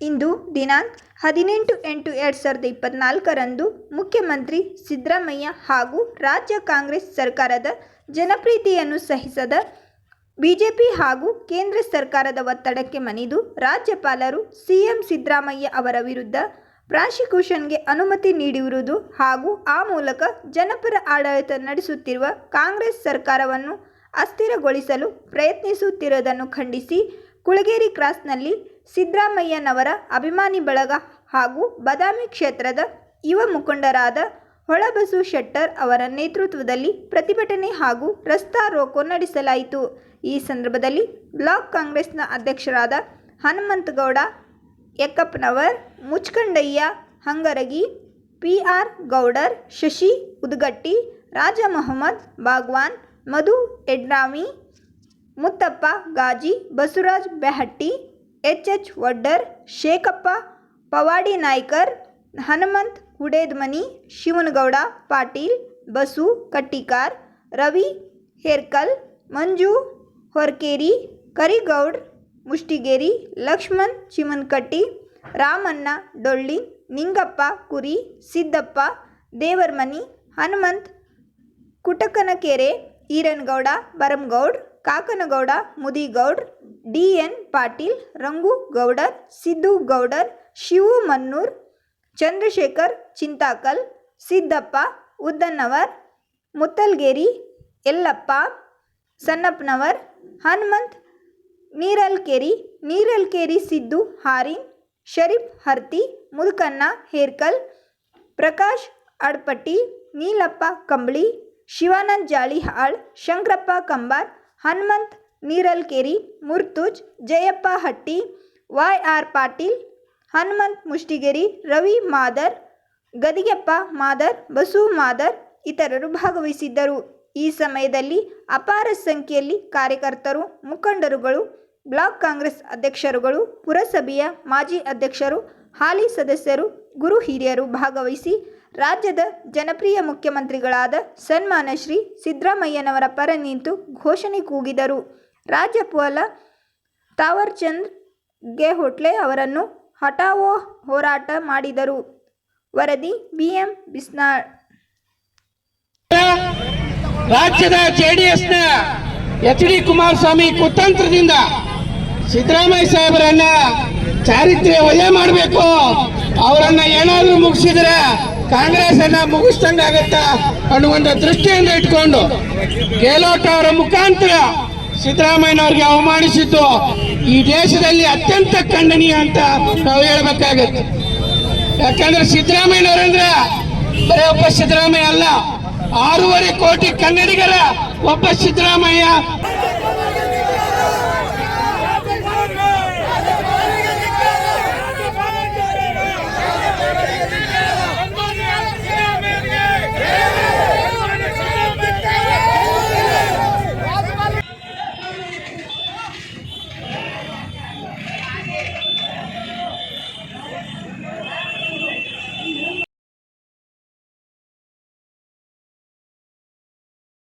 ಇಂದು ದಿನಾಂಕ ಹದಿನೆಂಟು ಎಂಟು ಎರಡು ಸಾವಿರದ ಇಪ್ಪತ್ನಾಲ್ಕರಂದು ಮುಖ್ಯಮಂತ್ರಿ ಸಿದ್ದರಾಮಯ್ಯ ಹಾಗೂ ರಾಜ್ಯ ಕಾಂಗ್ರೆಸ್ ಸರ್ಕಾರದ ಜನಪ್ರೀತಿಯನ್ನು ಸಹಿಸದ ಬಿಜೆಪಿ ಹಾಗೂ ಕೇಂದ್ರ ಸರ್ಕಾರದ ಒತ್ತಡಕ್ಕೆ ಮಣಿದು ರಾಜ್ಯಪಾಲರು ಸಿಎಂ ಸಿದ್ದರಾಮಯ್ಯ ಅವರ ವಿರುದ್ಧ ಪ್ರಾಸಿಕ್ಯೂಷನ್ಗೆ ಅನುಮತಿ ನೀಡಿರುವುದು ಹಾಗೂ ಆ ಮೂಲಕ ಜನಪರ ಆಡಳಿತ ನಡೆಸುತ್ತಿರುವ ಕಾಂಗ್ರೆಸ್ ಸರ್ಕಾರವನ್ನು ಅಸ್ಥಿರಗೊಳಿಸಲು ಪ್ರಯತ್ನಿಸುತ್ತಿರುವುದನ್ನು ಖಂಡಿಸಿ ಕುಳಗೇರಿ ಕ್ರಾಸ್ನಲ್ಲಿ ಸಿದ್ದರಾಮಯ್ಯನವರ ಅಭಿಮಾನಿ ಬಳಗ ಹಾಗೂ ಬದಾಮಿ ಕ್ಷೇತ್ರದ ಯುವ ಮುಖಂಡರಾದ ಹೊಳಬಸು ಶೆಟ್ಟರ್ ಅವರ ನೇತೃತ್ವದಲ್ಲಿ ಪ್ರತಿಭಟನೆ ಹಾಗೂ ರಸ್ತಾ ರೋಕೋ ನಡೆಸಲಾಯಿತು. ಈ ಸಂದರ್ಭದಲ್ಲಿ ಬ್ಲಾಕ್ ಕಾಂಗ್ರೆಸ್ನ ಅಧ್ಯಕ್ಷರಾದ Hanumanthagouda Yakkappanavar Muchkandayya, Hangaragi P R Gowdar, Shashi Udgatti Raja Mohammad Bagwan, Madhu Edrami Muthappa Gaji Basavaraj Behatti H H Vaddar Shekhappa Pawadi Naikar Hanumanth Hudedmani Shivanagouda Patil Basu Kattikar Ravi Herkal Manju ಹೊರ್ಕೇರಿ ಕರಿಗೌಡ್ರ್ ಮುಷ್ಟಿಗೇರಿ Lakshman Chimankatti Ramanna Dolli Ningappa Kuri Siddappa Devarmani Hanumanth ಕುಟಕನಕೆರೆ Eranagouda ಬರಂಗೌಡ್ Kakanagouda, Mudigoudr D N Patil, Rangu Gowdar, Siddu Gowdar, Shivu Mannur, Chandrashekhar Chintakal, Siddappa Uddannavar Muttalgeri Yellappa Sannappanavar Hanumanth Niralkeri Niralkeri Siddu Harin, Sharif Harti Mulkanna Herkal, Prakash Adpatti Neelappa Kambali, Shivanand Jalihal Shankarappa Kambar Hanumanth, Niralkeri, Murtuz, Jayappa Hatti R Patil, Hanumanth Mushtigeri, Ravi Madar, Gadigeppa Madar, Basu Madar ಇತರರು ಭಾಗವಹಿಸಿದ್ದರು. ಈ ಸಮಯದಲ್ಲಿ ಅಪಾರ ಸಂಖ್ಯೆಯಲ್ಲಿ ಕಾರ್ಯಕರ್ತರು, ಮುಖಂಡರುಗಳು, block Congress ಅಧ್ಯಕ್ಷರುಗಳು, ಪುರಸಭೆಯ ಮಾಜಿ ಅಧ್ಯಕ್ಷರು, ಹಾಲಿ ಸದಸ್ಯರು, ಗುರು ಹಿರಿಯರು ಭಾಗವಹಿಸಿ ರಾಜ್ಯದ ಜನಪ್ರಿಯ ಮುಖ್ಯಮಂತ್ರಿಗಳಾದ ಸನ್ಮಾನ ಶ್ರೀ ಸಿದ್ದರಾಮಯ್ಯನವರ ಪರ ನಿಂತು ಘೋಷಣೆ ಕೂಗಿದರು. ರಾಜ್ಯಪಾಲ ತಾವರ್ಚಂದ್ ಗೆಹೋಟ್ಲೆ ಅವರನ್ನು ಹಠಾವೋ ಹೋರಾಟ ಮಾಡಿದರು. ವರದಿ ಬಿಎಂ ಬಿಸ್ನಾಳ್. ರಾಜ್ಯದ ಜೆಡಿಎಸ್ನ ಎಚ್ ಡಿ ಕುಮಾರಸ್ವಾಮಿ ಕುತಂತ್ರದಿಂದ ಸಿದ್ದರಾಮಯ್ಯ ಸಾಹೇಬರನ್ನ ಚಾರಿತ್ರ್ಯ ಒಲೆ ಮಾಡಬೇಕು. ಅವರನ್ನ ಏನಾದರೂ ಮುಗಿಸಿದ್ರೆ ಕಾಂಗ್ರೆಸ್ ಅನ್ನ ಮುಗಿಸ್ದಂಗಾಗತ್ತ ಅನ್ನುವಂಥ ದೃಷ್ಟಿಯಿಂದ ಇಟ್ಕೊಂಡು ಗೆಹ್ಲೋಟ್ ಅವರ ಮುಖಾಂತರ ಸಿದ್ದರಾಮಯ್ಯನವ್ರಿಗೆ ಅವಮಾನಿಸಿದ್ದು ಈ ದೇಶದಲ್ಲಿ ಅತ್ಯಂತ ಖಂಡನೀಯ ಅಂತ ನಾವು ಹೇಳ್ಬೇಕಾಗತ್ತೆ. ಯಾಕಂದ್ರೆ ಸಿದ್ದರಾಮಯ್ಯನವರಂದ್ರೆ ಬರೀ ಒಬ್ಬ ಸಿದ್ದರಾಮಯ್ಯ ಅಲ್ಲ. ಆರೂವರೆ ಕೋಟಿ ಕನ್ನಡಿಗರ ಒಬ್ಬ ಸಿದ್ದರಾಮಯ್ಯ.